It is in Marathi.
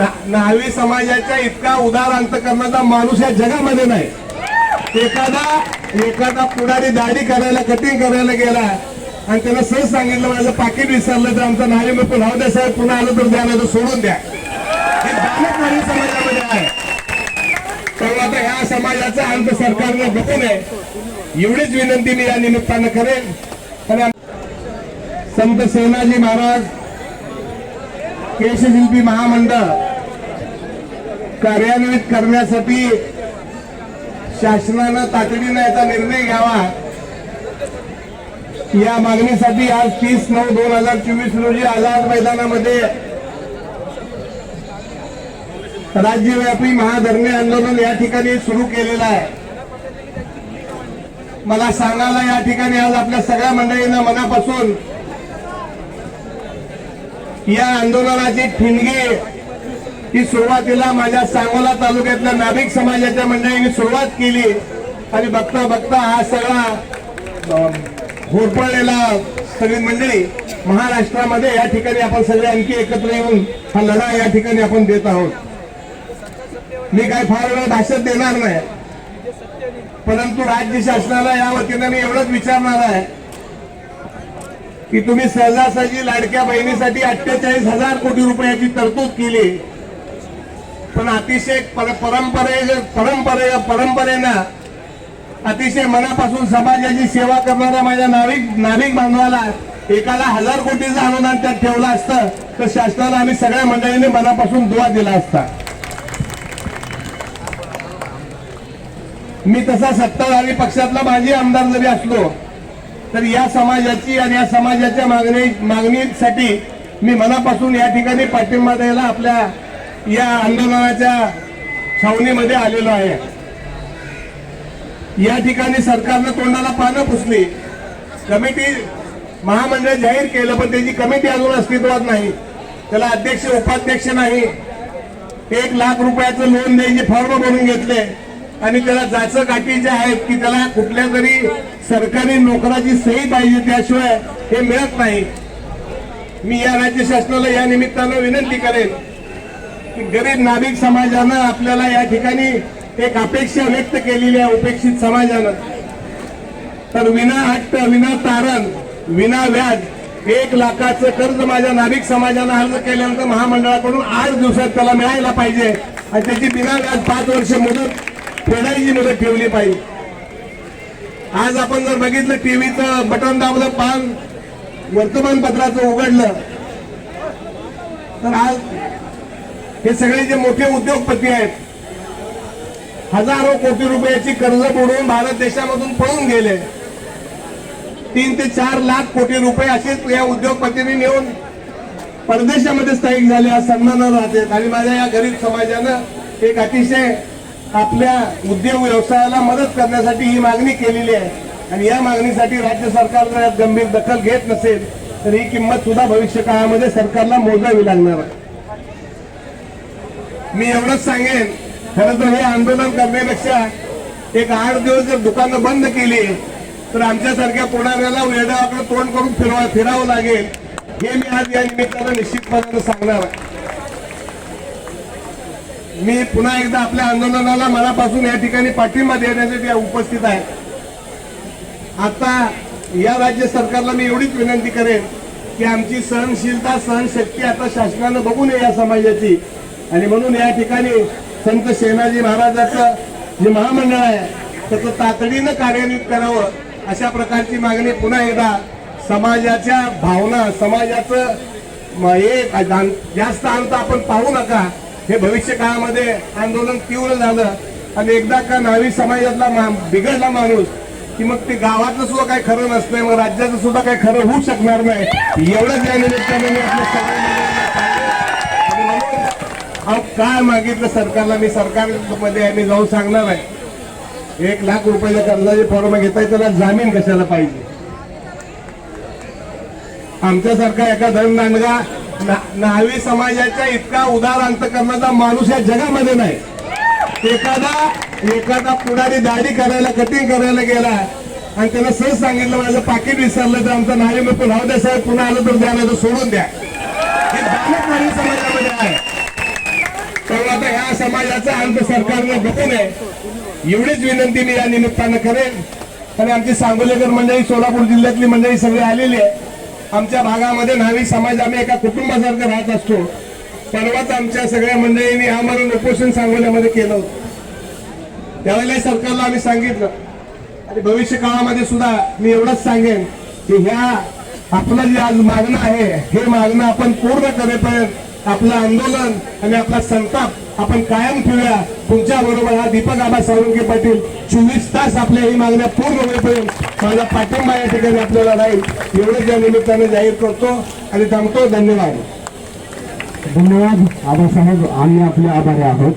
न्हावी समाजाच्या इतका उदार अंत करण्याचा माणूस या जगामध्ये नाही. एखादा एखादा पुढारी दाढी करायला कटिंग करायला गेला आणि त्याला सहज सांगितलं माझं पाकिट विसरलं तर आमचा न्हावी मी पुन्हा द्या साहेब पुन्हा आलं तर द्या नाही तर सोडून द्या. हे दानच न्हावी समाजामध्ये आहे. तर आता ह्या समाजाचा अंत सरकारनं बघू नये. एवढीच विनंती मी या निमित्तानं करेन. आणि संत सेनाजी महाराज केशशिल्पी महामंडळ कार्यान्वित करण्यासाठी शासनानं तातडीनं याचा निर्णय घ्यावा. या मागणीसाठी आज तीस नऊ दोन हजार चोवीस रोजी आझाद मैदानामध्ये राज्यव्यापी महाधरणे आंदोलन या ठिकाणी सुरू केलेलं आहे. मला सांगायला या ठिकाणी आज आपल्या सगळ्या मंडळींना मनापासून या आंदोलनाची ठिणगी ही सुरुवातीला माझ्या सांगोला तालुक्यातल्या नाभिक समाजाच्या मंडळींनी सुरुवात केली. आणि बघता बघता हा सगळा होरपळलेला सगळी मंडळी महाराष्ट्रामध्ये या ठिकाणी आपण सगळे आणखी एकत्र येऊन हा लढा या ठिकाणी आपण देत आहोत. मी काय फार वेळ भाषण देणार नाही. परंतु राज्य शासनाला या वतीनं मी एवढंच विचारणार आहे की तुम्ही सहजासहजी लाडक्या बहिणीसाठी अठ्ठेचाळीस हजार कोटी रुपयाची तरतूद केली. पण अतिशय पर- परंपरे परंपरे परंपरेनं अतिशय मनापासून समाजाची सेवा करणाऱ्या माझ्या नाविक नाविक बांधवाला एकाला हजार कोटीचं अनुदान त्यात ठेवलं असतं तर शासनाला आम्ही सगळ्या मंडळींनी मनापासून दुवा दिला असता. मी तसा सत्ताधारी पक्षातला माझी आमदार जरी असलो तर या समाजाची आणि या समाजाच्या मागणी मागणीसाठी मी मनापासून या ठिकाणी पाठिंबा द्यायला आपल्या या आंदोलनाच्या छावणीमध्ये आलेलो आहे. या ठिकाणी सरकारनं तोंडाला पानं पुसली. कमिटी महामंडळ जाहीर केलं पण त्याची कमिटी अजून अस्तित्वात नाही. त्याला अध्यक्ष उपाध्यक्ष नाही. एक लाख रुपयाचं लोन द्यायचे फॉर्म भरून घेतले. आणि त्याला जाचं गाठी जे आहेत की त्याला कुठल्या तरी सरकारी नोकराची सही पाहिजे त्याशिवाय हे मिळत नाही. मी या राज्य शासनाला या निमित्तानं विनंती करेन. की गरीब नाभिक समाजानं आपल्याला या ठिकाणी एक अपेक्षा व्यक्त केलेली आहे उपेक्षित समाजानं. तर विना हट्ट विना तारण विना व्याज एक लाखाचं कर्ज माझ्या नाभिक समाजानं अर्ज केल्यानंतर महामंडळाकडून आठ दिवसात त्याला मिळायला पाहिजे. आणि त्याची बिना व्याज पाच वर्ष मुदत फेडायची मुदत ठेवली पाहिजे. आज आपण जर बघितलं टीव्हीचं बटन दाबलं पान वर्तमानपत्राचं उघडलं तर आज हे सगळे जे मोठे उद्योगपती आहेत हजारो कोटी रुपयाची कर्ज बुडवून भारत देशामधून पळून गेले. तीन ते चार लाख कोटी रुपये असेच या उद्योगपतींनी नेऊन परदेशामध्ये स्थायिक झाले आज सन्मान राहतात आणि माझ्या या गरीब समाजानं एक अतिशय आपल्या उद्योग व्यवसायाला मदत करण्यासाठी ही मागणी केलेली आहे. आणि या मागणीसाठी राज्य सरकार यात गंभीर दखल घेत नसेल तर ही किंमत सुद्धा भविष्य काळामध्ये सरकारला मोजावी लागणार आहे. मी एवढंच सांगेन खरं तर हे आंदोलन करण्यापेक्षा एक आठ दिवस जर दुकानं बंद केली तर आमच्यासारख्या पुढाऱ्याला वेळाकडे तोंड करून फिरवा फिरावं लागेल. हे मी आज या निमित्तानं निश्चितपणानं सांगणार मी पुन्हा एकदा आपल्या आंदोलनाला मनापासून या ठिकाणी पाठिंबा देण्यासाठी उपस्थित आहे. आता या राज्य सरकारला मी एवढीच विनंती करेन की आमची सहनशीलता सहनशक्ती आता शासनानं बघू नये या समाजाची. आणि म्हणून या ठिकाणी संत सेनाजी महाराजाचं जे महामंडळ आहे त्याचं तातडीनं कार्यान्वित करावं अशा प्रकारची मागणी पुन्हा एकदा समाजाच्या भावना समाजाचं एक हे जास्त अंत आपण पाहू नका. हे भविष्य काळामध्ये आंदोलन तीव्र झालं आणि एकदा का नावी समाजातला मा- बिघडला माणूस की मग ते गावातलं सुद्धा काही खरं नसतंय मग राज्याचं सुद्धा काही खरं होऊ शकणार नाही. एवढंच या निमित्ताने मी आपल्या सगळ्यांना अहो काय मागितलं सरकारला? मी सरकारमध्ये मी जाऊन सांगणार आहे. एक लाख रुपयाच्या कर्जाचे फॉर्म घेताय त्याला जामीन कशाला पाहिजे? आमच्यासारखा एका धनदांडगा ना- न्हावी समाजाच्या इतका उदार अंतकरणाचा माणूस या जगामध्ये नाही. एखादा एखादा पुढारी दाढी करायला कटिंग करायला गेला आणि त्याला सहज सांगितलं माझं पाकिट विसरलं तर आमचं न्हावी मग पुन्हा द्या साहेब पुन्हा आलं तर द्या नाही तर सोडून द्या. हे न्हावी समाजामध्ये आहे. समाजाचा अंत सरकारनं बघू नये एवढीच विनंती मी या निमित्तानं करेन. आणि आमची सांगोलेकर मंडळी सोलापूर जिल्ह्यातली मंडळी सगळी आलेली आहे. आमच्या भागामध्ये नावी समाज आम्ही एका कुटुंबासारखं राहत असतो. परवाच आमच्या सगळ्या मंडळींनी आमरण उपोषण सांगोल्यामध्ये केलं होतं. त्यावेळेला सरकारला आम्ही सांगितलं. आणि भविष्य काळामध्ये सुद्धा मी एवढंच सांगेन की ह्या आपलं जे आज मागणं आहे हे मागणं आपण पूर्ण करेपर्यंत आपलं आंदोलन आणि आपला संताप आपण कायम ठेवूया. तुमच्या बरोबर हा दीपक आबा सावरंगे पाटील चोवीस तास आपल्या ही मागण्या पूर्ण होईपर्यंत माझा पाठिंबा या ठिकाणी आपल्याला राहील. एवढंच या निमित्ताने जाहीर करतो आणि थांबतो. धन्यवाद. धन्यवाद. आबासाहेब आम्ही आपले आभारी आहोत.